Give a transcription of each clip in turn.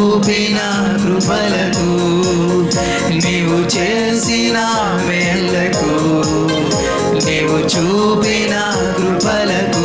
చూపిన కృపలకు నీవు చేసిన మేళ్ళకు నీవు చూపిన కృపలకు.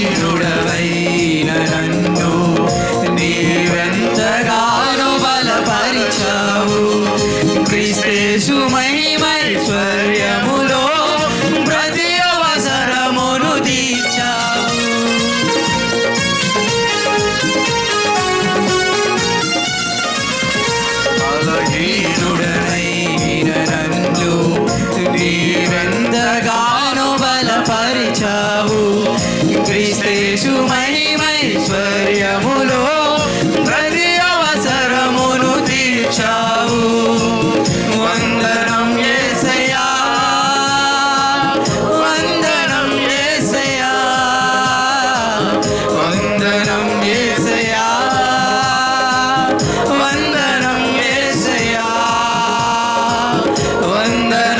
మనుష్యుడవైన నన్ను నీవెంతగానో బలపరిచావు. క్రిస్తేసు మహిమైశ్వర్యములో ప్రతి అవసరమును తీర్చావు. అలహీనుడైన నన్ను నీవెంతగానో బలపరిచావు. క్రీస్తు మహిమైశ్వర్యములో ప్రతి అవసరమును తీర్చావు. వందనం ఏసయ్యా. వందనం ఏసయ్యా. వందనం ఏసయ్యా. వందనం ఏసయ్యా. వందనం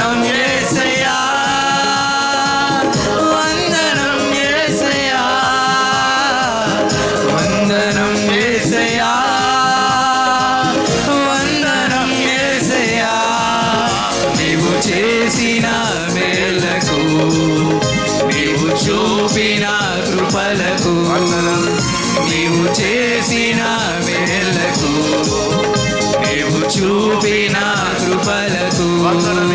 చూపిన కృపలకు వందనం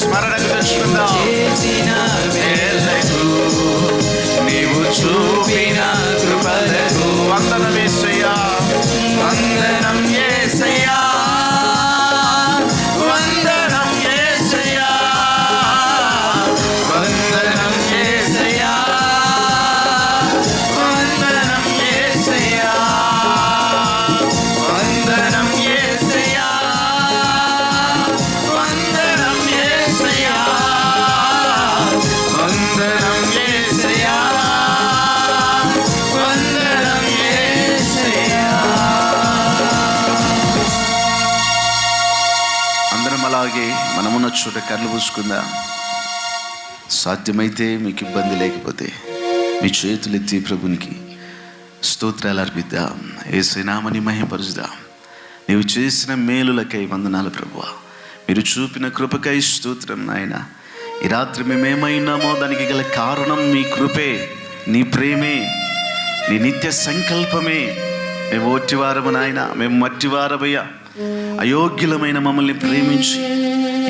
స్మరణ కృష్ణ నీవు చూ I'm gonna. మనమున్న చోట కళ్ళు పూసుకుందా? సాధ్యమైతే మీకు ఇబ్బంది లేకపోతే మీ చేతులు ఎత్తి ప్రభునికి స్తోత్రాలు అర్పిద్దాం. ఏసైనామని మహిమపరుచుదాం. నీవు చేసిన మేలులకై వందనాలు ప్రభు మీరు చూపిన కృపకై స్తోత్రం నాయన. ఈ రాత్రి మేమేమైనామో దానికి గల కారణం మీ కృపే నీ ప్రేమే నీ నిత్య సంకల్పమే. మేము ఒట్టివారము నాయన మేము మట్టివారమయ్యా. అయోగ్యులమైన మమ్మల్ని ప్రేమించి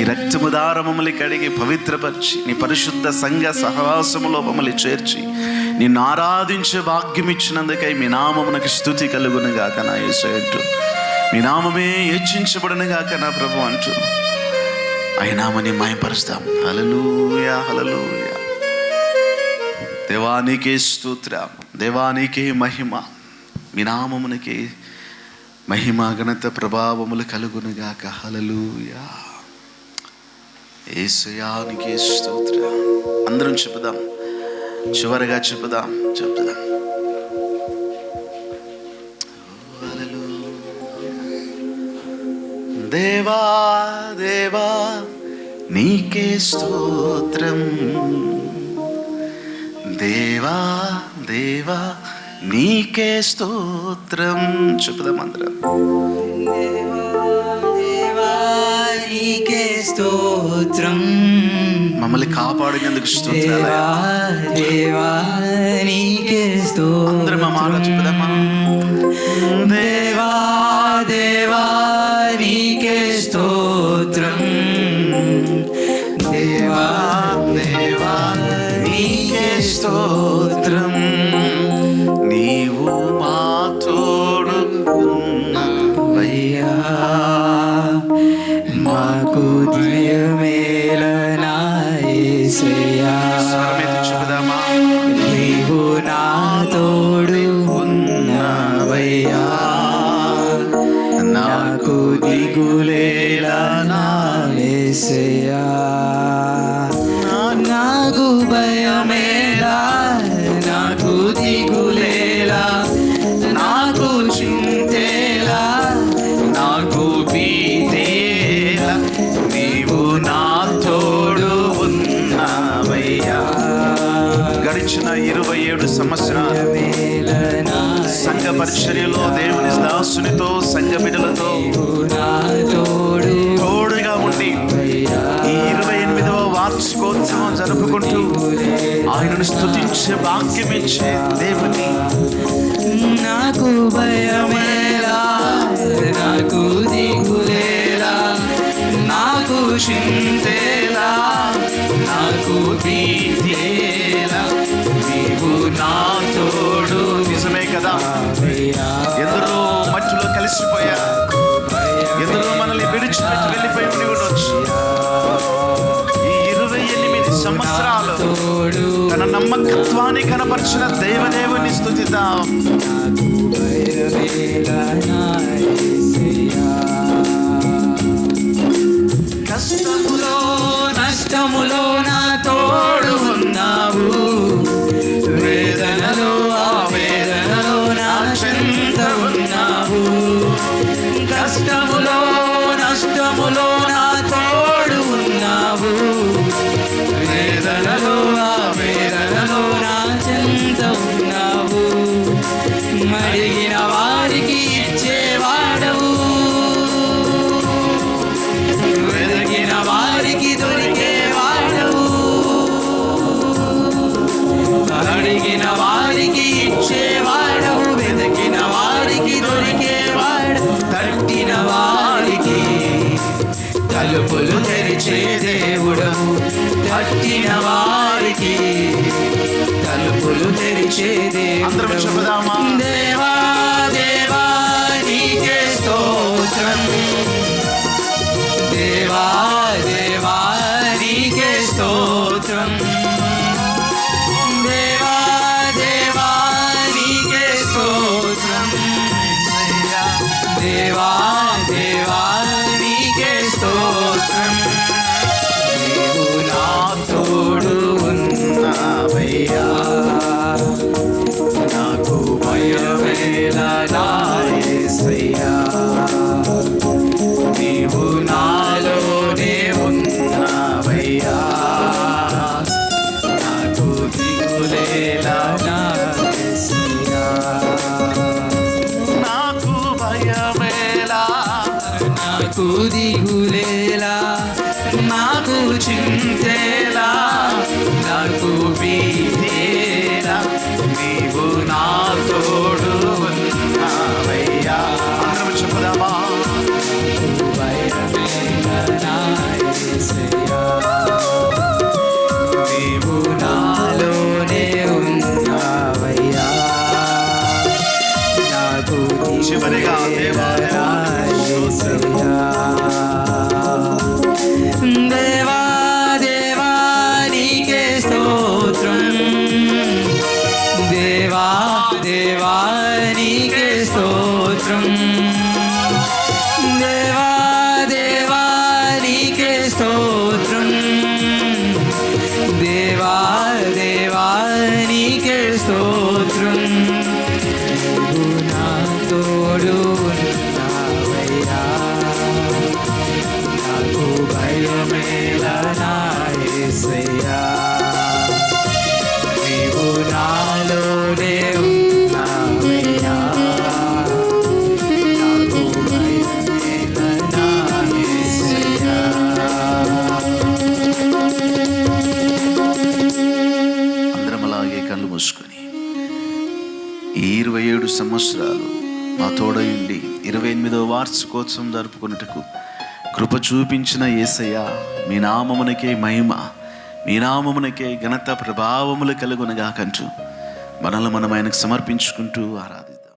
ఈ రక్తముదార మమ్మల్ని కడిగి పవిత్రపరిచి నీ పరిశుద్ధ సంఘ సహవాసములో మమ్మల్ని చేర్చి నిన్ను ఆరాధించే భాగ్యం ఇచ్చినందుకై మీ నామమునకు స్థుతి కలుగునుగాక నా యేసు అంటూ. మీ నామమే హెచ్చించబడును నా ప్రభు అంటూ. అయినామని మాయపరుస్తాం హలలుయా హలలుయా దేవానికే స్తోత్ర దేవానికే మహిమ మీ నామమునకే మహిమ ఘనత ప్రభావములు కలుగునుగాక. హలలుయా ఏసయానికి స్తోత్ర. అందరం చెప్పుదాం. చివరిగా చెప్పుదాం. చెప్పుదాం. దేవా దేవా నీకే స్తోత్రం. దేవా దేవా నీకే స్తోత్రం. చెప్పుదాం అందరం. నీకే స్తోత్రం. మమ్మల్ని కాపాడినందుకు స్తోత్రాలు దేవా దేవా నీకే అందరం మా మాట నాకు భీతేలా నీవు నా తోడు ఉన్నావయ్యా. గడిచిన ఇరవై ఏడు సంవత్సరాలు సంఘ పరిచర్యలో దేవుని దాసునితో సంఘ బిడ్డలతో తోడుగా ఉండి ఈ ఇరవై ఎనిమిదవ వార్షికోత్సవం జరుపుకుంటూ ఆయనను భాగ్యం ఇచ్చే దేవుని నాకు భయమేలా నాకు చింతేలా నాకు భీతేలా నీవు నా తోడు నిజమే కదా? ఎందరో మధ్యలో కలిసిపోయా ఎందరో మనల్ని విడిచిపెట్టి వెళ్ళిపోయి ఉండి ఉండొచ్చు. ఈ ఇరవై ఎనిమిది సంవత్సరాలు తన నమ్మకత్వాన్ని కనపరిచిన దేవదేవుని స్థుతిద్దాం భయమేలా నా యేసయ్యా. కష్టములో నష్టములో నా తోడు ఉన్నావు. తలుపులు తెరిచే దేవుడు పట్టిన వారికి. తలుపులు తెరిచే దేవుడు. దేవా దేవా నీకే స్తోత్రం. దేవా దేవా నీకే స్తోత్రం. దేవా पूरी हुई ఎనిమిదవ వార్షికోత్సవం జరుపుకున్నట్టుకు కృప చూపించిన ఏసయ్య మీ నామమునకే మహిమ మీ నామమునకే ఘనత ప్రభావములు కలుగునగా కంటూ మనల్ని మనం ఆయనకు సమర్పించుకుంటూ ఆరాధి